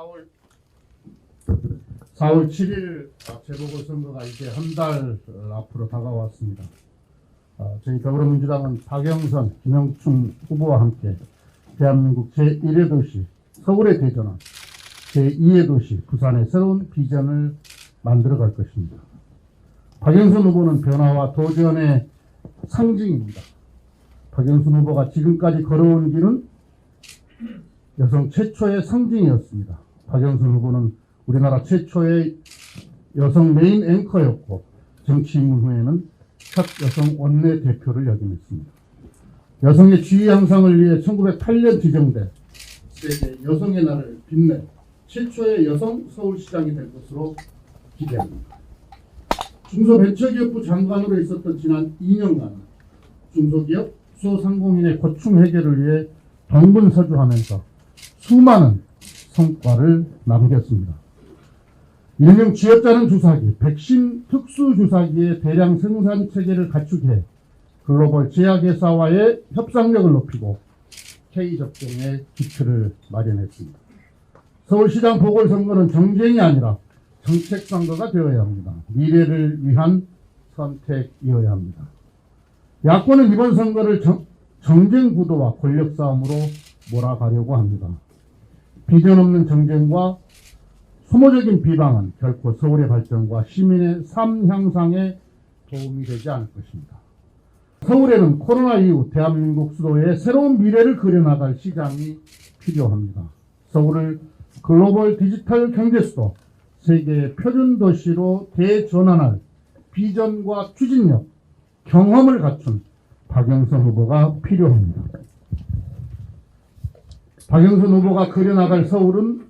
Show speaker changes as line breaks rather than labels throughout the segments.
4월 4월 7일 재보궐선거가 이제 한 달 앞으로 다가왔습니다. 어, 저희 더불어민주당은 박영선, 김영춘 후보와 함께 대한민국 제1의 도시 서울의 대전환, 제2의 도시 부산의 새로운 비전을 만들어 갈 것입니다. 박영선 후보는 변화와 도전의 상징입니다. 박영선 후보가 지금까지 걸어온 길은 여성 최초의 상징이었습니다. 박영선 후보는 우리나라 최초의 여성 메인 앵커였고 정치 입문 후에는 첫 여성 원내 대표를 역임했습니다. 여성의 지위 향상을 위해 1908년 지정된 여성의 날을 빛낸 최초의 여성 서울시장이 될 것으로 기대합니다. 중소벤처기업부 장관으로 있었던 지난 2년간 중소기업, 소상공인의 고충 해결을 위해 동분서주하면서 수많은 성과를 남겼습니다. 일명 쥐어짜는 주사기, 백신 특수 주사기의 대량 생산 체계를 갖추게 글로벌 제약회사와의 협상력을 높이고 K 접종의 기틀을 마련했습니다. 서울시장 보궐선거는 정쟁이 아니라 정책 선거가 되어야 합니다. 미래를 위한 선택이어야 합니다. 야권은 이번 선거를 정, 정쟁 구도와 권력 싸움으로 몰아가려고 합니다. 비전 없는 정쟁과 소모적인 비방은 결코 서울의 발전과 시민의 삶 향상에 도움이 되지 않을 것입니다. 서울에는 코로나 이후 대한민국 수도의 새로운 미래를 그려나갈 시장이 필요합니다. 서울을 글로벌 디지털 경제 수도, 세계 표준 도시로 대전환할 비전과 추진력, 경험을 갖춘 박영선 후보가 필요합니다. 박영선 후보가 그려나갈 서울은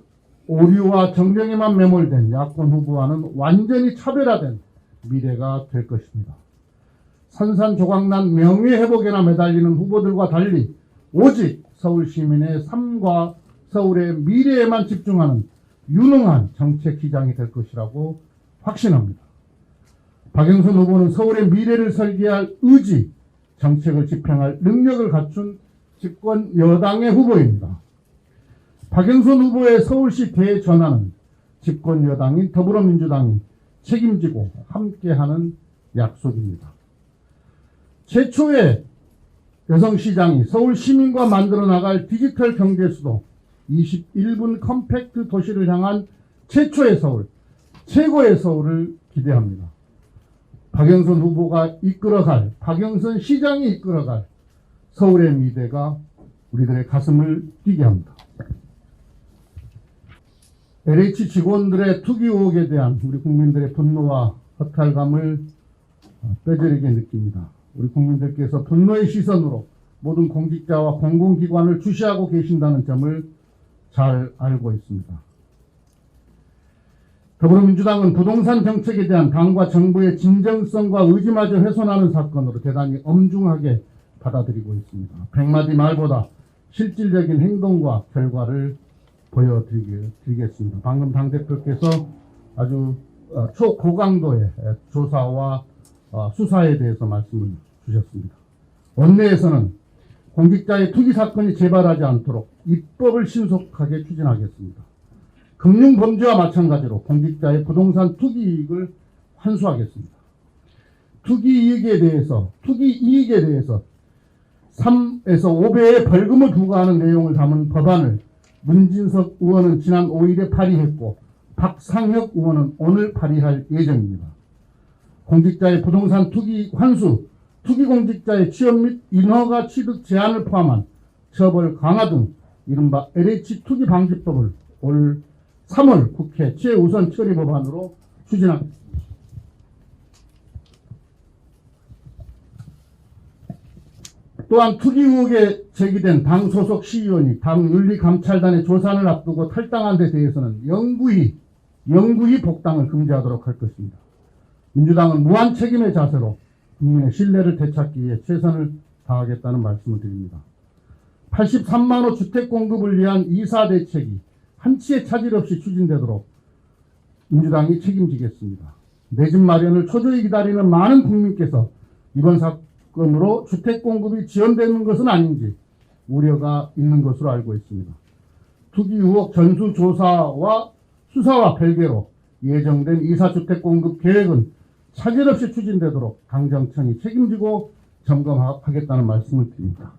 오류와 정쟁에만 매몰된 야권 후보와는 완전히 차별화된 미래가 될 것입니다. 산산조각난 명예회복에나 매달리는 후보들과 달리 오직 서울 시민의 삶과 서울의 미래에만 집중하는 유능한 정책 기장이 될 것이라고 확신합니다. 박영선 후보는 서울의 미래를 설계할 의지, 정책을 집행할 능력을 갖춘 집권 여당의 후보입니다. 박영선 후보의 서울시 대전환은 집권 여당인 더불어민주당이 책임지고 함께하는 약속입니다. 최초의 여성시장이 서울 시민과 만들어 나갈 디지털 경제 수도 21분 컴팩트 도시를 향한 최초의 서울, 최고의 서울을 기대합니다. 박영선 후보가 이끌어갈, 박영선 시장이 이끌어갈 서울의 미래가 우리들의 가슴을 뛰게 합니다. LH 직원들의 투기 의혹에 대한 우리 국민들의 분노와 허탈감을 뼈저리게 느낍니다. 우리 국민들께서 분노의 시선으로 모든 공직자와 공공기관을 주시하고 계신다는 점을 잘 알고 있습니다. 더불어민주당은 부동산 정책에 대한 당과 정부의 진정성과 의지마저 훼손하는 사건으로 대단히 엄중하게 받아들이고 있습니다. 백마디 말보다 실질적인 행동과 결과를 보여드리겠습니다. 방금 당대표께서 아주 어, 초고강도의 조사와 어, 수사에 대해서 말씀을 주셨습니다. 원내에서는 공직자의 투기 사건이 재발하지 않도록 입법을 신속하게 추진하겠습니다. 금융범죄와 마찬가지로 공직자의 부동산 투기 이익을 환수하겠습니다. 투기 이익에 대해서, 투기 이익에 대해서 3에서 5배의 벌금을 부과하는 내용을 담은 법안을 문진석 의원은 지난 5일에 발의했고 박상혁 의원은 오늘 발의할 예정입니다. 공직자의 부동산 투기 환수, 투기 공직자의 취업 및 인허가 취득 제한을 포함한 처벌 강화 등 이른바 LH 투기 방지법을 올 3월 국회 최우선 처리 법안으로 추진하겠습니다. 또한 투기 의혹에 제기된 당 소속 시의원이 당 윤리감찰단의 조사를 앞두고 탈당한 데 대해서는 영구히 영구히 복당을 금지하도록 할 것입니다. 민주당은 무한 책임의 자세로 국민의 신뢰를 되찾기 위해 최선을 다하겠다는 말씀을 드립니다. 83만 호 주택 공급을 위한 이사 대책이 한치의 차질 없이 추진되도록 민주당이 책임지겠습니다. 내 집 마련을 초조히 기다리는 많은 국민께서 이번 사 건으로 주택 공급이 지연되는 것은 아닌지 우려가 있는 것으로 알고 있습니다. 투기 의혹 전수조사와 수사와 별개로 예정된 이사주택 공급 계획은 차질 없이 추진되도록 강정청이 책임지고 점검하겠다는 말씀을 드립니다.